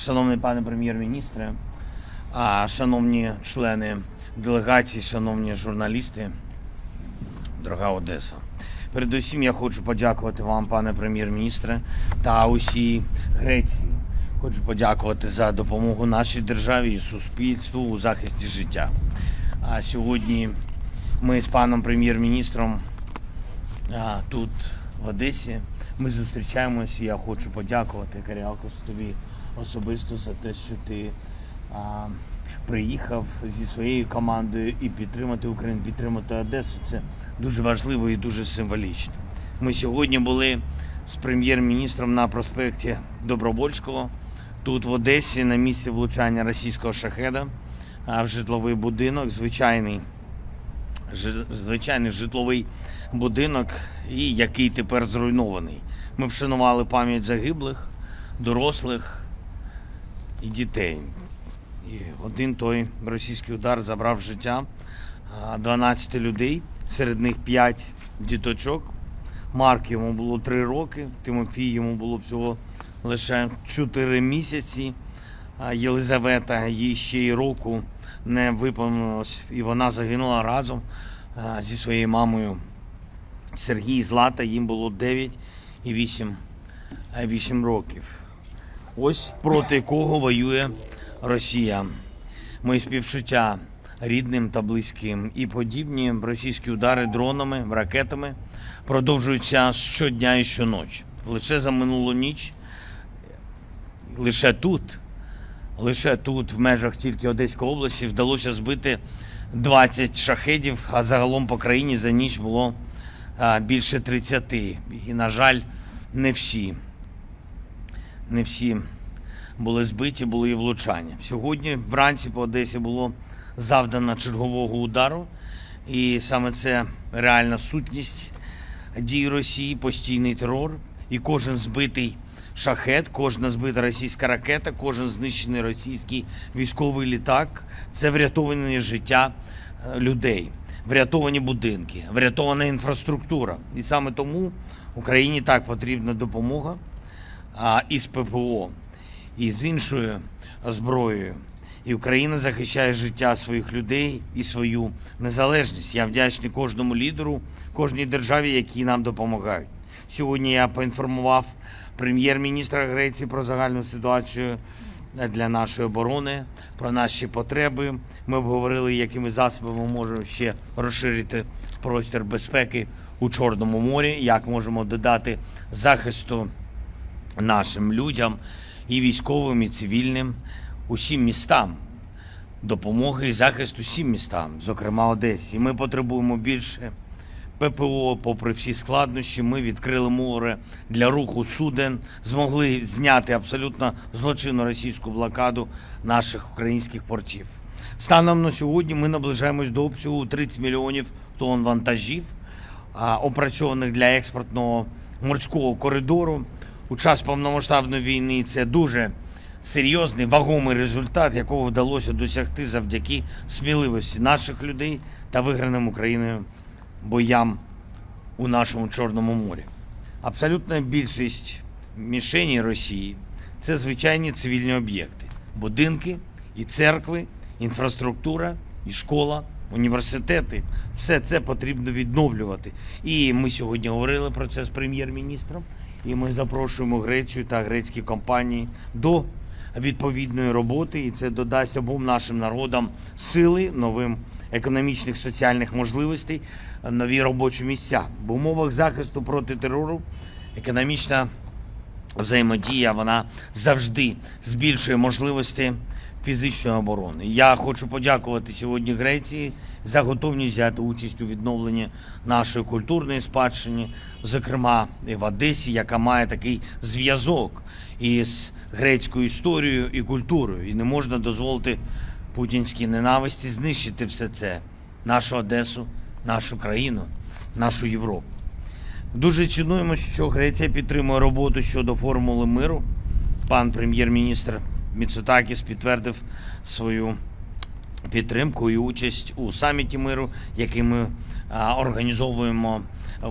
Шановний пане прем'єр-міністре, шановні члени делегації, шановні журналісти, дорога Одеса. Передусім я хочу подякувати вам, пане прем'єр-міністре, та усій Греції. Хочу подякувати за допомогу нашій державі і суспільству у захисті життя. А сьогодні ми з паном прем'єр-міністром тут, в Одесі. Ми зустрічаємося. Я хочу подякувати Каріалкос тобі особисто за те, що ти а, приїхав зі своєю командою і підтримати Україну, підтримати Одесу. Це дуже важливо і дуже символічно. Ми сьогодні були з прем'єр-міністром на проспекті Добровольського, тут в Одесі, на місці влучання російського шахеда в житловий будинок, звичайний звичайний житловий будинок, і який тепер зруйнований. Ми вшанували пам'ять загиблих, дорослих і дітей. І один той російський удар забрав життя а, 12 людей, серед них 5 діточок. Марк йому було 3 роки, Тимофій йому було всього лише 4 місяці. Єлизавета їй ще й року не виповнилось, і вона загинула разом зі своєю мамою. Сергій Злата їм було 9 і 8, а, 8 років. Ось проти кого воює Росія. Мої співчуття рідним та близьким. І подібні російські удари дронами, ракетами продовжуються щодня і щоночі. Лише за минулу ніч, лише тут, лише тут, в межах тільки Одеської області, вдалося збити 20 шахедів, а загалом по країні за ніч було більше 30. І, на жаль, не всі. Не всі були збиті, були і влучання. Сьогодні вранці по Одесі було завдано чергового удару, і саме це реальна сутність дій Росії, постійний терор. І кожен збитий шахет, кожна збита російська ракета, кожен знищений російський військовий літак це врятовані життя е, людей, врятовані будинки, врятована інфраструктура. І саме тому Україні так потрібна допомога із ППО, і з іншою зброєю. І Україна захищає життя своїх людей і свою незалежність. Я вдячний кожному лідеру, кожній державі, які нам допомагають. Сьогодні я поінформував прем'єр-міністра Греції про загальну ситуацію для нашої оборони, про наші потреби. Ми обговорили, якими засобами можемо ще розширити простір безпеки у Чорному морі, як можемо додати захисту нашим людям і військовим, і цивільним, усім містам. Допомоги і захист усім містам, зокрема Одесі. Ми потребуємо більше ППО, попри всі складнощі. Ми відкрили море для руху суден, змогли зняти абсолютно злочинну російську блокаду наших українських портів. Станом на сьогодні ми наближаємось до обсягу 30 мільйонів тонн вантажів, опрацьованих для експортного морського коридору. У час повномасштабної війни це дуже серйозний вагомий результат, якого вдалося досягти завдяки сміливості наших людей та виграним Україною боям у нашому Чорному морі. Абсолютна більшість мішені Росії це звичайні цивільні об'єкти: будинки і церкви, інфраструктура і школа, університети. Все це потрібно відновлювати. І ми сьогодні говорили про це з прем'єр-міністром. І ми запрошуємо Грецію та грецькі компанії до відповідної роботи, і це додасть обом нашим народам сили, новим економічних соціальних можливостей, нові робочі місця. В умовах захисту проти терору економічна взаємодія вона завжди збільшує можливості фізичної оборони. Я хочу подякувати сьогодні Греції за готовність взяти участь у відновленні нашої культурної спадщини, зокрема в Одесі, яка має такий зв'язок із грецькою історією і культурою. І не можна дозволити путінській ненависті знищити все це, нашу Одесу, нашу країну, нашу Європу. Дуже цінуємо, що Греція підтримує роботу щодо формули миру. Пан прем'єр-міністр Міцутакіс підтвердив свою підтримку і участь у саміті миру, який ми організовуємо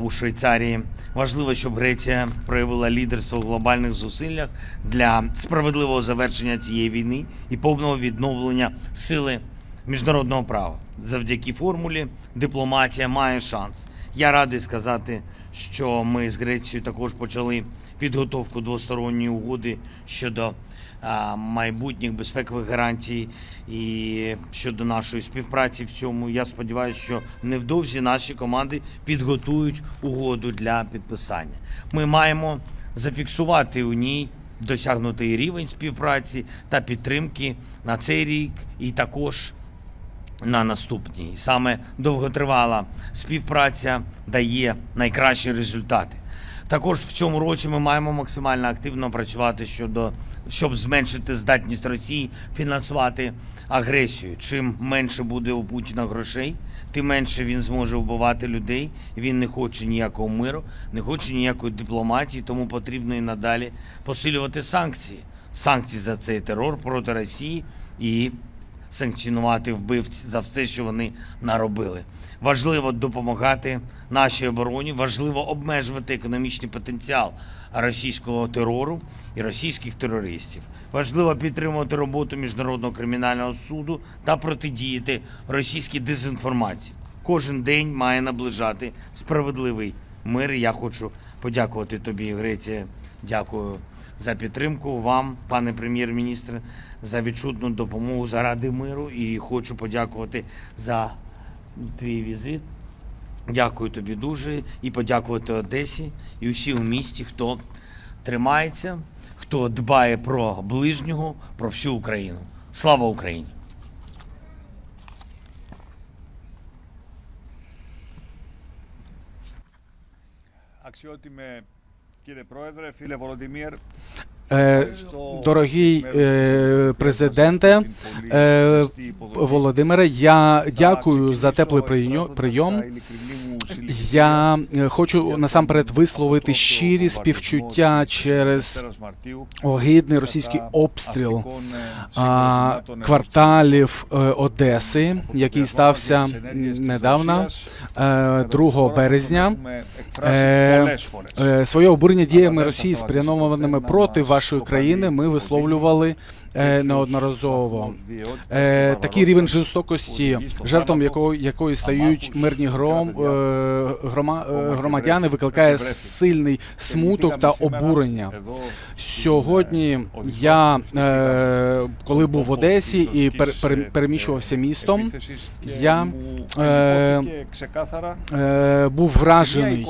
у Швейцарії. Важливо, щоб Греція проявила лідерство в глобальних зусиллях для справедливого завершення цієї війни і повного відновлення сили міжнародного права. Завдяки формулі дипломатія має шанс. Я радий сказати, що ми з Грецією також почали підготовку двосторонньої угоди щодо майбутніх безпекових гарантій і щодо нашої співпраці в цьому. Я сподіваюся, що невдовзі наші команди підготують угоду для підписання. Ми маємо зафіксувати у ній досягнутий рівень співпраці та підтримки на цей рік і також на наступній. Саме довготривала співпраця дає найкращі результати. Також в цьому році ми маємо максимально активно працювати щодо щоб зменшити здатність Росії фінансувати агресію. Чим менше буде у Путіна грошей, тим менше він зможе вбивати людей. Він не хоче ніякого миру, не хоче ніякої дипломатії, тому потрібно і надалі посилювати санкції. Санкції за цей терор проти Росії і санкціонувати вбивць за все, що вони наробили. Важливо допомагати нашій обороні, важливо обмежувати економічний потенціал російського терору і російських терористів. Важливо підтримувати роботу міжнародного кримінального суду та протидіяти російській дезінформації. Кожен день має наближати справедливий мир. Я хочу подякувати тобі, Греція. Дякую за підтримку вам, пане прем'єр-міністр, за відчутну допомогу заради миру. І хочу подякувати за твій візит. Дякую тобі дуже і подякувати Одесі і усі у місті, хто тримається, хто дбає про ближнього, про всю Україну. Слава Україні! Αξιότιμε κύριε Πρόεδρε, φίλε Βολοντιμίρ, Е, Дорогий е, президенте е, Володимире, я дякую за теплий прийом. Я е, хочу насамперед висловити щирі співчуття через огидний російський обстріл кварталів е, Одеси, який стався недавно, е, 2 березня. Е, Е, Своє обурення діями Росії, спрямованими проти вашої країни, ми висловлювали неодноразово. Е, Такий рівень жорстокості, жертвам якого якої стають мирні гром, е, грома, е, громадяни, викликає сильний смуток та обурення. Сьогодні я, е, коли був в Одесі і пер, пер- переміщувався містом, я е, е, був вражений.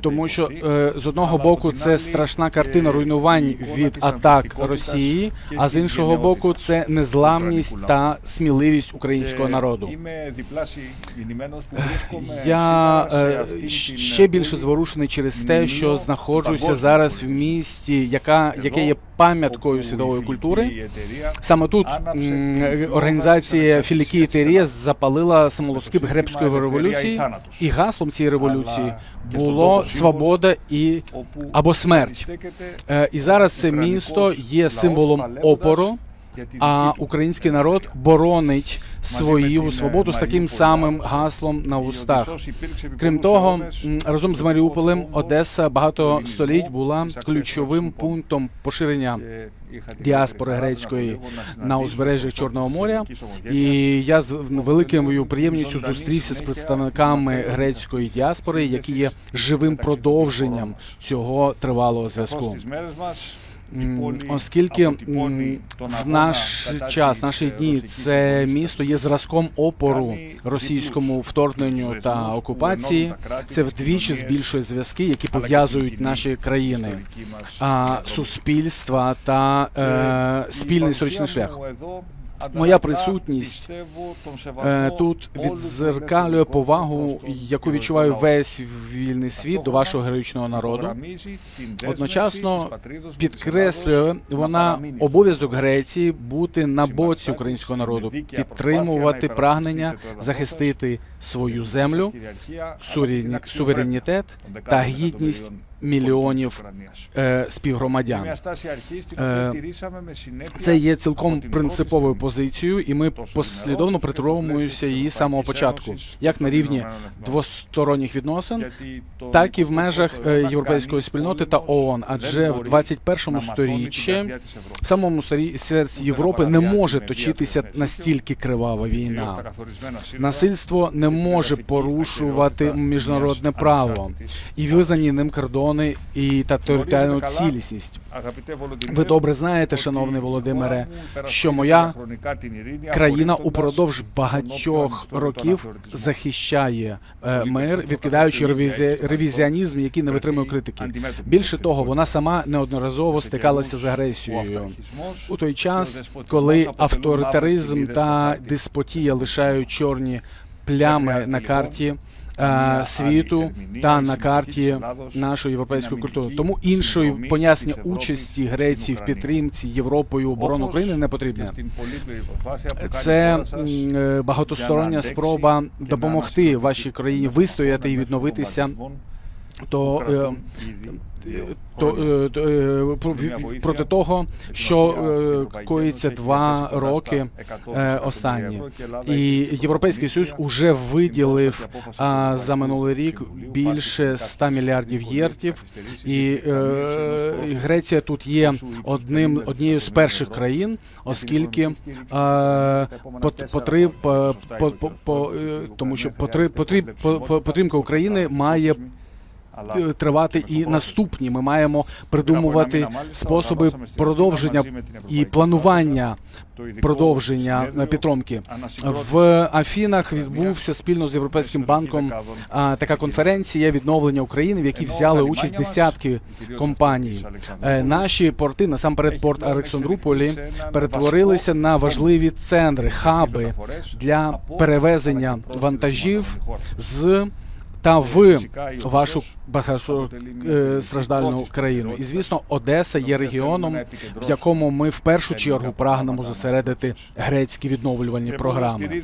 Тому що е, з одного боку це страшна картина руйнувань від атак Росії, а з іншого боку, це незламність та сміливість українського народу. Я е, ще більше зворушений через те, що знаходжуся зараз в місті, яка яке є пам'яткою світової культури. Саме тут організація Філікії Терія запалила самолоскип гребської революції, і гаслом цієї революції було свобода і або смерть. Е, І зараз це місто є символом опору. А український народ боронить свою свободу з таким самим гаслом на устах. Крім того, разом з Маріуполем Одеса багато століть була ключовим пунктом поширення діаспори грецької на узбережжі Чорного моря. І я з великою приємністю зустрівся з представниками грецької діаспори, які є живим продовженням цього тривалого зв'язку. Оскільки в наш час, наші дні, це місто є зразком опору російському вторгненню та окупації, це вдвічі збільшує зв'язки, які пов'язують наші країни, суспільства та е, спільний історичний шлях. Моя присутність е, тут відзеркалює повагу, яку відчуває весь вільний світ до вашого героїчного народу. Одночасно підкреслює вона обов'язок Греції бути на боці українського народу, підтримувати прагнення захистити свою землю, суверенітет та гідність мільйонів е, співгромадян. Е, це є цілком принциповою позицією, і ми послідовно притримуємося її з самого початку, як на рівні двосторонніх відносин, так і в межах е, європейської спільноти та ООН. Адже в 21-му сторіччі в самому серці Європи не може точитися настільки кривава війна. Насильство не може порушувати міжнародне право і визнані ним кордон кордони і та територіальну цілісність. Ви добре знаєте, шановний Володимире, що моя країна упродовж багатьох років захищає е, мир, відкидаючи ревізіонізм, який не витримує критики. Більше того, вона сама неодноразово стикалася з агресією у той час, коли авторитаризм та диспотія лишають чорні плями на карті світу та на карті нашої європейської культури. Тому іншої пояснення участі Греції в підтримці Європою оборони України не потрібне. Це е, багатостороння спроба допомогти вашій країні вистояти і відновитися. То, е, то, е, то, е, про- проти того, що е, коїться два роки е, останні. І Європейський Союз уже виділив за минулий рік більше 100 мільярдів єртів. І е, Греція тут є одним однією з перших країн, оскільки е, по, по, по, по, е, тому що потріб, потріб, по- по- України має е, тривати і наступні. Ми маємо придумувати способи продовження і планування продовження е, підтримки. В Афінах відбувся спільно з Європейським банком така конференція відновлення України, в якій взяли участь десятки компаній. Е, Наші порти, насамперед порт Олександрополі, перетворилися на важливі центри, хаби для перевезення вантажів з та в вашу багатостраждальну країну. І звісно, Одеса є регіоном, в якому ми в першу чергу прагнемо зосередити грецькі відновлювальні програми.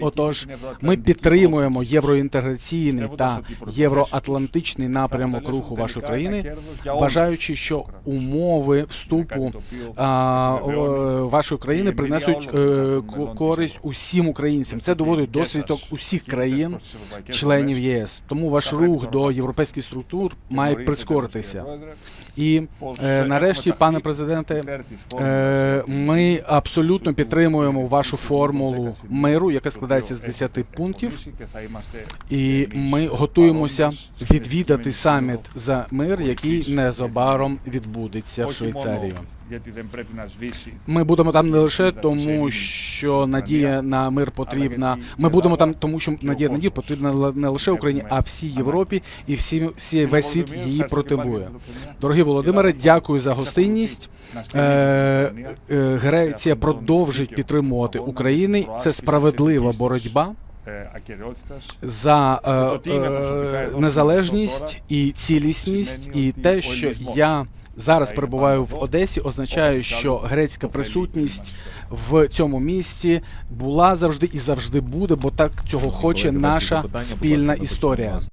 Отож, ми підтримуємо євроінтеграційний та євроатлантичний напрямок руху вашої країни, вважаючи, що умови вступу а, вашої країни принесуть е, ко- користь усім українцям. Це доводить досвідок усіх країн, членів ЄС. Тому ваш рух до європейських структур має прискоритися. І е, нарешті, пане президенте, е, ми абсолютно підтримуємо вашу формулу миру, яка складається з 10 пунктів. І ми готуємося відвідати саміт за мир, який незабаром відбудеться в Швейцарії. Ми будемо там не лише тому, що надія на мир потрібна. Ми будемо там, тому що надія на мир потрібна не лише Україні, а всій Європі і всі, всі весь світ її протибує. Дорогі Володимире, дякую за гостинність. Е, е, Греція продовжить підтримувати України. Це справедлива боротьба. За е, е, незалежність і цілісність, і те, що я зараз перебуваю в Одесі, означає, що грецька присутність в цьому місті була завжди і завжди буде, бо так цього хоче наша спільна історія.